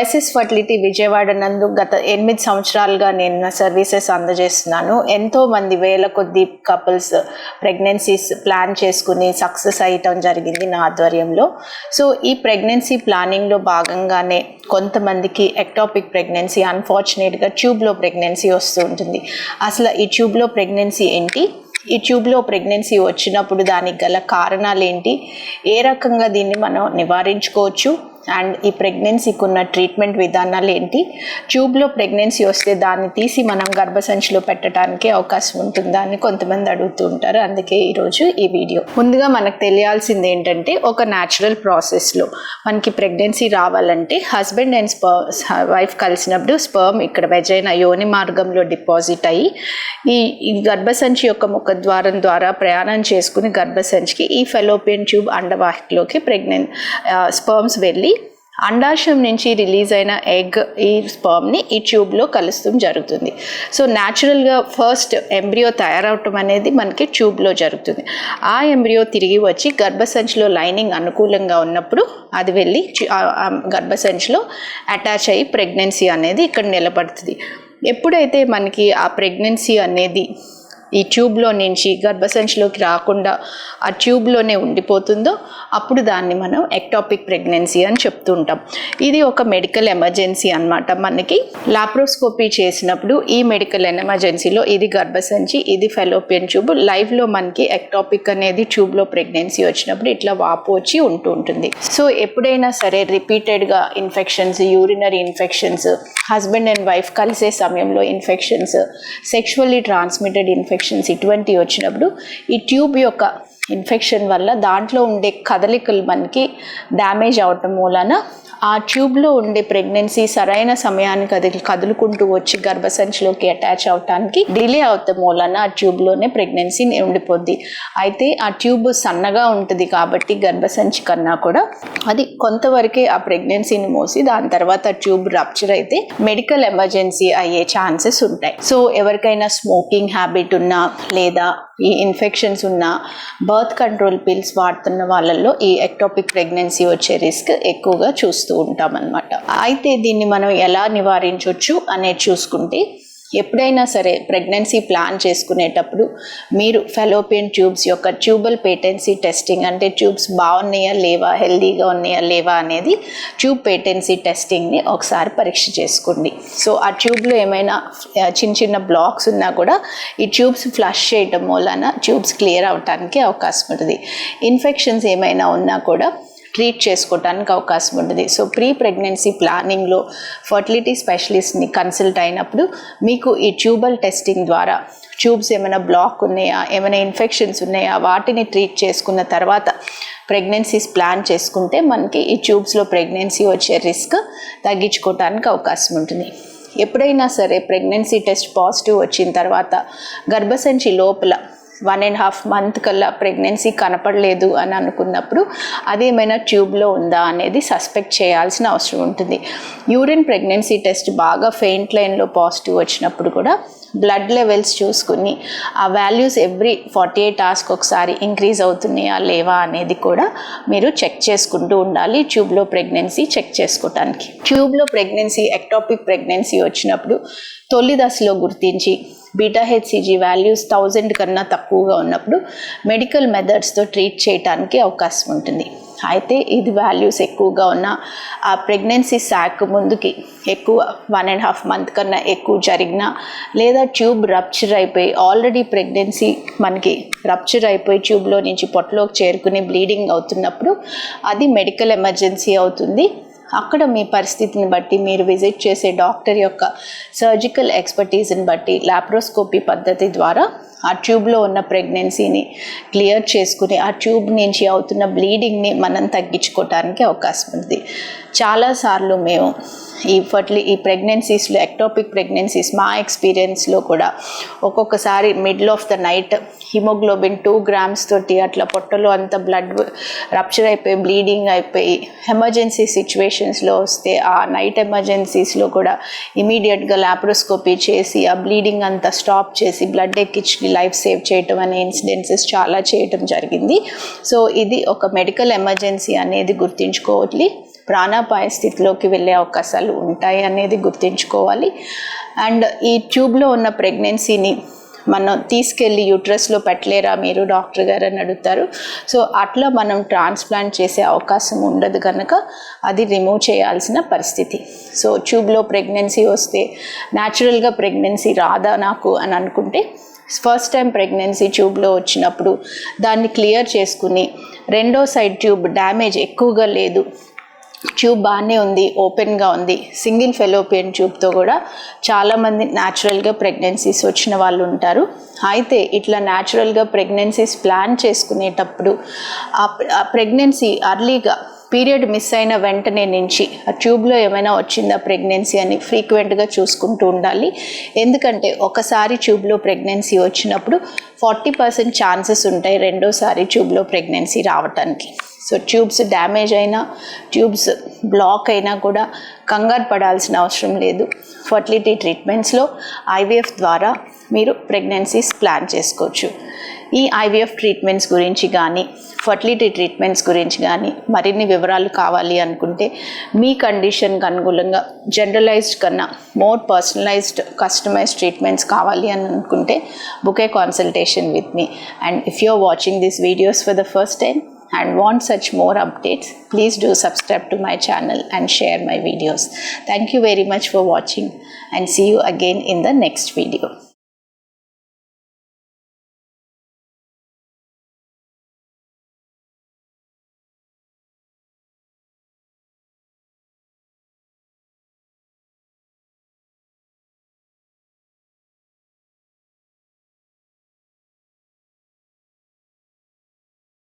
OSS fertility Vijayawada నందు గత ఎనిమిది సంవత్సరాలుగా నేను నా సర్వీసెస్ అందజేస్తున్నాను. ఎంతో మంది వేల కొద్ది కపుల్స్ ప్రెగ్నెన్సీస్ ప్లాన్ చేసుకుని సక్సెస్ అయ్యటం జరిగింది నా ఆధ్వర్యంలో. సో ఈ ప్రెగ్నెన్సీ ప్లానింగ్లో భాగంగానే కొంతమందికి ఎక్టాపిక్ ప్రెగ్నెన్సీ అన్ఫార్చునేట్గా ట్యూబ్లో ప్రెగ్నెన్సీ వస్తూ ఉంటుంది. అసలు ఈ ట్యూబ్లో ప్రెగ్నెన్సీ ఏంటి? ఈ ట్యూబ్లో ప్రెగ్నెన్సీ వచ్చినప్పుడు దానికి గల కారణాలు ఏంటి? ఏ రకంగా దీన్ని మనం నివారించుకోవచ్చు? అండ్ ఈ ప్రెగ్నెన్సీకి ఉన్న ట్రీట్మెంట్ విధానాలు ఏంటి? ట్యూబ్లో ప్రెగ్నెన్సీ వస్తే దాన్ని తీసి మనం గర్భసంచిలో పెట్టడానికి అవకాశం ఉంటుందా అని కొంతమంది అడుగుతూ ఉంటారు. అందుకే ఈరోజు ఈ వీడియో. ముందుగా మనకు తెలియాల్సింది ఏంటంటే ఒక న్యాచురల్ ప్రాసెస్లో మనకి ప్రెగ్నెన్సీ రావాలంటే హస్బెండ్ అండ్ స్పర్ వైఫ్ కలిసినప్పుడు స్పర్మ్ ఇక్కడ వెజైన యోని మార్గంలో డిపాజిట్ అయ్యి ఈ ఈ గర్భసంచి యొక్క ముఖ ద్వారం ద్వారా ప్రయాణం చేసుకుని గర్భసంచికి ఈ ఫెలోపియన్ ట్యూబ్ అండవాహికలోకి ప్రెగ్నెంట్ స్పర్మ్స్ వెళ్ళి అండాశయం నుంచి రిలీజ్ అయిన ఎగ్ ఈ స్పర్మ్ని ఈ ట్యూబ్లో కలుస్తూ జరుగుతుంది. సో న్యాచురల్గా ఫస్ట్ ఎంబ్రియో తయారవటం అనేది మనకి ట్యూబ్లో జరుగుతుంది. ఆ ఎంబ్రియో తిరిగి వచ్చి గర్భసంచిలో లైనింగ్ అనుకూలంగా ఉన్నప్పుడు అది వెళ్ళి గర్భసంచిలో అటాచ్ అయ్యి ప్రెగ్నెన్సీ అనేది ఇక్కడ నిలబడుతుంది. ఎప్పుడైతే మనకి ఆ ప్రెగ్నెన్సీ అనేది ఈ ట్యూబ్లో నుంచి గర్భసంచిలోకి రాకుండా ఆ ట్యూబ్లోనే ఉండిపోతుందో అప్పుడు దాన్ని మనం ఎక్టాపిక్ ప్రెగ్నెన్సీ అని చెప్తూ ఉంటాం ఇది ఒక మెడికల్ ఎమర్జెన్సీ అన్నమాట. మనకి లాప్రోస్కోపీ చేసినప్పుడు ఈ మెడికల్ ఎమర్జెన్సీలో ఇది గర్భసంచి ఇది ఫెలోపియన్ ట్యూబ్ లైవ్లో మనకి ఎక్టాపిక్ అనేది ట్యూబ్లో ప్రెగ్నెన్సీ వచ్చినప్పుడు ఇట్లా వాపు వచ్చి ఉంటూ ఉంటుంది. సో ఎప్పుడైనా సరే రిపీటెడ్గా infections urinary infections husband and wife కలిసే సమయంలో ఇన్ఫెక్షన్స్ సెక్షువల్లీ ట్రాన్స్మిటెడ్ ఇన్ఫెక్షన్స్ ఇటువంటివి వచ్చినప్పుడు ఈ ట్యూబ్ యొక్క ఇన్ఫెక్షన్ వల్ల దాంట్లో ఉండే కదలికలు మనకి డ్యామేజ్ అవటం మూలన ఆ ట్యూబ్లో ఉండే ప్రెగ్నెన్సీ సరైన సమయానికి అది కదులుకుంటూ వచ్చి గర్భసంచిలోకి అటాచ్ అవటానికి డిలే అవుతాం మూలన ఆ ట్యూబ్లోనే ప్రెగ్నెన్సీ ఉండిపోద్ది. అయితే ఆ ట్యూబ్ సన్నగా ఉంటుంది కాబట్టి గర్భసంచి కన్నా కూడా అది కొంతవరకే ఆ ప్రెగ్నెన్సీని మోసి దాని తర్వాత ట్యూబ్ రప్చర్ అయితే మెడికల్ ఎమర్జెన్సీ అయ్యే ఛాన్సెస్ ఉంటాయి. సో ఎవరికైనా స్మోకింగ్ హ్యాబిట్ ఉన్నా లేదా ఈ ఇన్ఫెక్షన్స్ ఉన్న బర్త్ కంట్రోల్ పిల్స్ వాడుతున్న వాళ్ళల్లో ఈ ఎక్టోపిక్ ప్రెగ్నెన్సీ వచ్చే రిస్క్ ఎక్కువగా చూస్తూ ఉంటామన్నమాట. అయితే దీన్ని మనం ఎలా నివారించవచ్చు అనేది చూసుకుంటే ఎప్పుడైనా సరే ప్రెగ్నెన్సీ ప్లాన్ చేసుకునేటప్పుడు మీరు ఫెలోపియన్ ట్యూబ్స్ యొక్క ట్యూబల్ పేటెన్సీ టెస్టింగ్ అంటే ట్యూబ్స్ బాగున్నాయా లేవా హెల్దీగా ఉన్నాయా లేవా అనేది ట్యూబ్ పేటెన్సీ టెస్టింగ్ని ఒకసారి పరీక్ష చేసుకోండి. సో ఆ ట్యూబ్లో ఏమైనా చిన్న చిన్న బ్లాక్స్ ఉన్నా కూడా ఈ ట్యూబ్స్ ఫ్లష్ చేయటం వలన ట్యూబ్స్ క్లియర్ అవడానికి అవకాశం ఉంటుంది. ఇన్ఫెక్షన్స్ ఏమైనా ఉన్నా కూడా ట్రీట్ చేసుకోవడానికి అవకాశం ఉంటుంది. సో ప్రీ ప్రెగ్నెన్సీ ప్లానింగ్లో ఫర్టిలిటీ స్పెషలిస్ట్ని కన్సల్ట్ అయినప్పుడు మీకు ఈ ట్యూబల్ టెస్టింగ్ ద్వారా ట్యూబ్స్ ఏమైనా బ్లాక్ ఉన్నాయా ఏమైనా ఇన్ఫెక్షన్స్ ఉన్నాయా వాటిని ట్రీట్ చేసుకున్న తర్వాత ప్రెగ్నెన్సీస్ ప్లాన్ చేసుకుంటే మనకి ఈ ట్యూబ్స్లో ప్రెగ్నెన్సీ వచ్చే రిస్క్ తగ్గించుకోవడానికి అవకాశం ఉంటుంది. ఎప్పుడైనా సరే ప్రెగ్నెన్సీ టెస్ట్ పాజిటివ్ వచ్చిన తర్వాత గర్భసంచి లోపల వన్ అండ్ హాఫ్ మంత్ కల్లా ప్రెగ్నెన్సీ కనపడలేదు అని అనుకున్నప్పుడు అదేమైనా ట్యూబ్లో ఉందా అనేది సస్పెక్ట్ చేయాల్సిన అవసరం ఉంటుంది. యూరిన్ ప్రెగ్నెన్సీ టెస్ట్ బాగా ఫెయింట్ లైన్లో పాజిటివ్ వచ్చినప్పుడు కూడా బ్లడ్ లెవెల్స్ చూసుకుని ఆ వాల్యూస్ ఎవ్రీ ఫార్టీ ఎయిట్ అవర్స్కి ఒకసారి ఇంక్రీజ్ అవుతున్నాయా లేవా అనేది కూడా మీరు చెక్ చేసుకుంటూ ఉండాలి. ట్యూబ్లో ప్రెగ్నెన్సీ చెక్ చేసుకోవటానికి. ట్యూబ్లో ప్రెగ్నెన్సీ ఎక్టాపిక్ ప్రెగ్నెన్సీ వచ్చినప్పుడు తొలి దశలో గుర్తించి బీటా హెచ్సిజీ వాల్యూస్ థౌజండ్ కన్నా తక్కువగా ఉన్నప్పుడు మెడికల్ మెథడ్స్తో ట్రీట్ చేయడానికి అవకాశం ఉంటుంది. అయితే ఇది వాల్యూస్ ఎక్కువగా ఉన్న ఆ ప్రెగ్నెన్సీ శాక్ ముందుకి ఎక్కువ వన్ అండ్ హాఫ్ మంత్ కన్నా ఎక్కువ జరిగినా లేదా ట్యూబ్ రప్చర్ అయిపోయి ఆల్రెడీ ప్రెగ్నెన్సీ మనకి రప్చర్ అయిపోయి ట్యూబ్లో నుంచి పొట్టలోకి చేరుకుని బ్లీడింగ్ అవుతున్నప్పుడు అది మెడికల్ ఎమర్జెన్సీ అవుతుంది. అక్కడ మీ పరిస్థితిని బట్టి మీరు విజిట్ చేసే డాక్టర్ యొక్క సర్జికల్ ఎక్స్పర్టీస్ని బట్టి లాప్రోస్కోపీ పద్ధతి ద్వారా ఆ ట్యూబ్లో ఉన్న ప్రెగ్నెన్సీని క్లియర్ చేసుకుని ఆ ట్యూబ్ నుంచి అవుతున్న బ్లీడింగ్ని మనం తగ్గించుకోవటానికి అవకాశం ఉంది. చాలాసార్లు మేము ఈ ఫర్టిలి ఈ ప్రెగ్నెన్సీస్లో ఎక్టోపిక్ ప్రెగ్నెన్సీస్ మా ఎక్స్పీరియన్స్లో కూడా ఒక్కొక్కసారి middle of the night haemoglobin two grams తోటి అట్లా పొట్టలో అంత బ్లడ్ రప్చర్ అయిపోయి బ్లీడింగ్ అయిపోయి ఎమర్జెన్సీ సిచ్యువేషన్స్లో వస్తే ఆ నైట్ ఎమర్జెన్సీస్లో కూడా ఇమీడియట్గా లాప్రోస్కోపీ చేసి ఆ బ్లీడింగ్ అంతా స్టాప్ చేసి బ్లడ్ ఎక్కించి లైఫ్ సేవ్ చేయటం అనే ఇన్సిడెన్సెస్ చాలా చేయటం జరిగింది. సో ఇది ఒక మెడికల్ ఎమర్జెన్సీ అనేది గుర్తుంచుకోవాలి. ప్రాణాపాయ స్థితిలోకి వెళ్ళే అవకాశాలు ఉంటాయి అనేది గుర్తుంచుకోవాలి. అండ్ ఈ ట్యూబ్లో ఉన్న ప్రెగ్నెన్సీని మనం తీసుకెళ్ళి యూట్రస్లో పెట్టలేరా మీరు? డాక్టర్ గారు అని అడుగుతారు. సో అట్లా మనం ట్రాన్స్ప్లాంట్ చేసే అవకాశం ఉండదు కనుక అది రిమూవ్ చేయాల్సిన పరిస్థితి. సో ట్యూబ్లో ప్రెగ్నెన్సీ వస్తే న్యాచురల్గా ప్రెగ్నెన్సీ రాదా నాకు అని అనుకుంటే ఫస్ట్ టైం ప్రెగ్నెన్సీ ట్యూబ్లో వచ్చినప్పుడు దాన్ని క్లియర్ చేసుకుని రెండో సైడ్ ట్యూబ్ డ్యామేజ్ ఎక్కువగా లేదు. ట్యూబ్ బాగానే ఉంది ఓపెన్గా ఉంది. సింగిల్ ఫెలోపియన్ ట్యూబ్తో కూడా చాలామంది న్యాచురల్గా ప్రెగ్నెన్సీస్ వచ్చిన వాళ్ళు ఉంటారు. అయితే ఇట్లా న్యాచురల్గా ప్రెగ్నెన్సీస్ ప్లాన్ చేసుకునేటప్పుడు ఆ ప్రెగ్నెన్సీ అర్లీగా పీరియడ్ మిస్ అయిన వెంటనే నుంచి ఆ ట్యూబ్లో ఏమైనా వచ్చిందా ప్రెగ్నెన్సీ అని ఫ్రీక్వెంట్గా చూసుకుంటూ ఉండాలి. ఎందుకంటే ఒకసారి ట్యూబ్లో ప్రెగ్నెన్సీ వచ్చినప్పుడు ఫార్టీ పర్సెంట్ ఛాన్సెస్ ఉంటాయి రెండోసారి ట్యూబ్లో ప్రెగ్నెన్సీ రావటానికి. సో ట్యూబ్స్ డ్యామేజ్ అయినా ట్యూబ్స్ బ్లాక్ అయినా కూడా కంగారు పడాల్సిన అవసరం లేదు. ఫర్టిలిటీ ట్రీట్మెంట్స్లో ఐవీఎఫ్ ద్వారా మీరు ప్రెగ్నెన్సీస్ ప్లాన్ చేసుకోవచ్చు. ఈ ఐవీఎఫ్ ట్రీట్మెంట్స్ గురించి కానీ ఫర్టిలిటీ ట్రీట్మెంట్స్ గురించి కానీ మరిన్ని వివరాలు కావాలి అనుకుంటే మీ కండిషన్కి అనుగుణంగా జనరలైజ్డ్ కన్నా మోర్ పర్సనలైజ్డ్ కస్టమైజ్డ్ ట్రీట్మెంట్స్ కావాలి అని అనుకుంటే book a consultation with me. And if you are watching this videos for the first time and want such more updates, please do subscribe to my channel and share my videos. Thank you very much for watching and see you again in the next video.